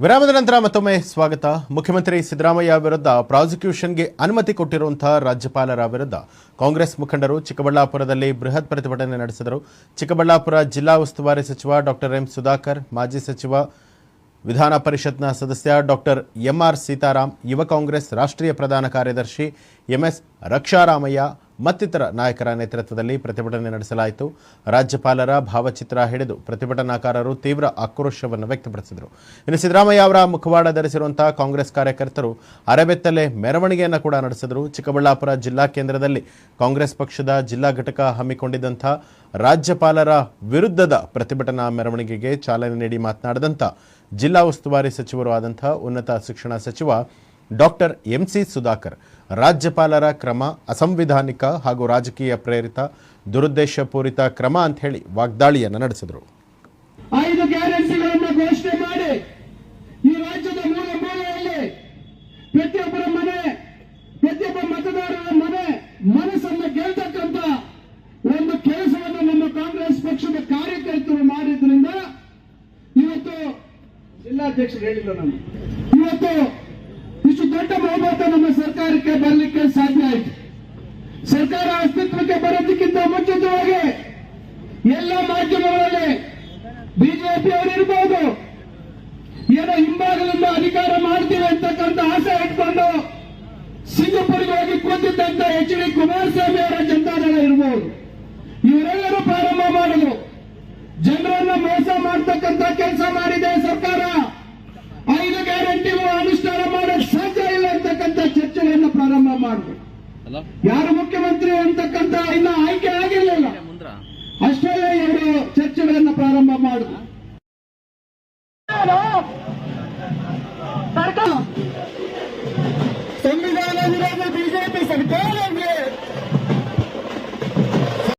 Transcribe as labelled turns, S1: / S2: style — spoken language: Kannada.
S1: ವಿರಾಮದ ನಂತರ ಮತ್ತೊಮ್ಮೆ ಸ್ವಾಗತ. ಮುಖ್ಯಮಂತ್ರಿ ಸಿದ್ದರಾಮಯ್ಯ ವಿರುದ್ಧ ಪ್ರಾಸಿಕ್ಯೂಷನ್ಗೆ ಅನುಮತಿ ಕೊಟ್ಟಿರುವಂತಹ ರಾಜ್ಯಪಾಲರ ವಿರುದ್ಧ ಕಾಂಗ್ರೆಸ್ ಮುಖಂಡರು ಚಿಕ್ಕಬಳ್ಳಾಪುರದಲ್ಲಿ ಬೃಹತ್ ಪ್ರತಿಭಟನೆ ನಡೆಸಿದರು. ಚಿಕ್ಕಬಳ್ಳಾಪುರ ಜಿಲ್ಲಾ ಉಸ್ತುವಾರಿ ಸಚಿವ ಡಾಕ್ಟರ್ ಎಂ. ಸುಧಾಕರ್, ಮಾಜಿ ಸಚಿವ, ವಿಧಾನ ಪರಿಷತ್ನ ಸದಸ್ಯ ಡಾಕ್ಟರ್ ಎಂಆರ್ ಸೀತಾರಾಮ್, ಯುವ ಕಾಂಗ್ರೆಸ್ ರಾಷ್ಟ್ರೀಯ ಪ್ರಧಾನ ಕಾರ್ಯದರ್ಶಿ ಎಂಎಸ್ ರಕ್ಷಾರಾಮಯ್ಯ ಮತ್ತಿತರ ನಾಯಕರ ನೇತೃತ್ವದಲ್ಲಿ ಪ್ರತಿಭಟನೆ ನಡೆಸಲಾಯಿತು. ರಾಜ್ಯಪಾಲರ ಭಾವಚಿತ್ರ ಹಿಡಿದು ಪ್ರತಿಭಟನಾಕಾರರು ತೀವ್ರ ಆಕ್ರೋಶವನ್ನು ವ್ಯಕ್ತಪಡಿಸಿದರು. ಇನ್ನು ಸಿದ್ದರಾಮಯ್ಯ ಅವರ ಮುಖವಾಡ ಧರಿಸಿರುವಂತಹ ಕಾಂಗ್ರೆಸ್ ಕಾರ್ಯಕರ್ತರು ಅರೆಬೆತ್ತಲೆ ಮೆರವಣಿಗೆಯನ್ನು ಕೂಡ ನಡೆಸಿದರು. ಚಿಕ್ಕಬಳ್ಳಾಪುರ ಜಿಲ್ಲಾ ಕೇಂದ್ರದಲ್ಲಿ ಕಾಂಗ್ರೆಸ್ ಪಕ್ಷದ ಜಿಲ್ಲಾ ಘಟಕ ಹಮ್ಮಿಕೊಂಡಿದ್ದಂಥ ರಾಜ್ಯಪಾಲರ ವಿರುದ್ಧದ ಪ್ರತಿಭಟನಾ ಮೆರವಣಿಗೆಗೆ ಚಾಲನೆ ನೀಡಿ ಮಾತನಾಡಿದಂಥ ಜಿಲ್ಲಾ ಉಸ್ತುವಾರಿ ಸಚಿವರು ಆದಂಥ ಉನ್ನತ ಶಿಕ್ಷಣ ಸಚಿವ ಡಾಕ್ಟರ್ ಎಂಸಿ ಸುಧಾಕರ್ ರಾಜ್ಯಪಾಲರ ಕ್ರಮ ಅಸಂವಿಧಾನಿಕ ಹಾಗೂ ರಾಜಕೀಯ ಪ್ರೇರಿತ ದುರುದ್ದೇಶಪೂರಿತ ಕ್ರಮ ಅಂತ ಹೇಳಿ ವಾಗ್ದಾಳಿಯನ್ನು ನಡೆಸಿದರು.
S2: ಐದು ಗ್ಯಾರಂಟಿಗಳನ್ನು ಘೋಷಣೆ ಮಾಡಿ ಈ ರಾಜ್ಯದ ಮೂಲೆ ಮೂಲೆಯಲ್ಲಿ ಪ್ರತಿಯೊಬ್ಬರ ಮನೆ ಪ್ರತಿಯೊಬ್ಬ ಮತದಾರರ ಮನೆ ಮನಸ್ಸನ್ನು ಗೆಲ್ತಕ್ಕಂತ ಒಂದು ಕೆಲಸವನ್ನು ನಮ್ಮ ಕಾಂಗ್ರೆಸ್ ಪಕ್ಷದ ಕಾರ್ಯಕರ್ತರು ಮಾಡಿದ್ರಿಂದ ಇವತ್ತು ಜಿಲ್ಲಾಧ್ಯಕ್ಷರು ಹೇಳಿಲ್ಲ ನಾನು ಇವತ್ತು ಬಹುಮತ ನಮ್ಮ ಸರ್ಕಾರಕ್ಕೆ ಬರಲಿಕ್ಕೆ ಸಾಧ್ಯ ಆಯಿತು. ಸರ್ಕಾರ ಅಸ್ತಿತ್ವಕ್ಕೆ ಬರೋದಕ್ಕಿಂತ ಮುಂಚಿತವಾಗಿ ಎಲ್ಲ ಮಾಧ್ಯಮಗಳಲ್ಲಿ ಬಿಜೆಪಿ ಅವರು ಇರಬಹುದು ಏನೋ ಹಿಂಭಾಗದಿಂದ ಅಧಿಕಾರ ಮಾಡ್ತೀವಿ ಅಂತಕ್ಕಂಥ ಆಸೆ ಇಟ್ಕೊಂಡು ಸಿಂಗಪುರ್ಗೆ ಹೋಗಿ ಕೂತಿದ್ದಂತ ಎಚ್ ಡಿ ಕುಮಾರಸ್ವಾಮಿ ಅವರ ಜನತಾದಳ ಇರ್ಬೋದು. ಇವರೆಲ್ಲರೂ ಪ್ರಾರಂಭ ಮಾಡಿದ್ರು. ಜನರನ್ನ ಮೋಸ ಮಾಡ್ತಕ್ಕಂಥ ಕೆಲಸ ಮಾಡಿದೆ ಸರ್ಕಾರ. ಯಾರು ಮುಖ್ಯಮಂತ್ರಿ ಅಂತಕ್ಕಂತ ಇನ್ನ ಆಯ್ಕೆ ಆಗಿರಲಿಲ್ಲ. ಅಷ್ಟರಲ್ಲೇ ಇವರು ಚರ್ಚೆಗಳನ್ನು ಪ್ರಾರಂಭ ಮಾಡಿದ್ರು. ಸಂವಿಧಾನ ವಿರೋಧ ಬಿಜೆಪಿ ಸರ್ಕಾರ.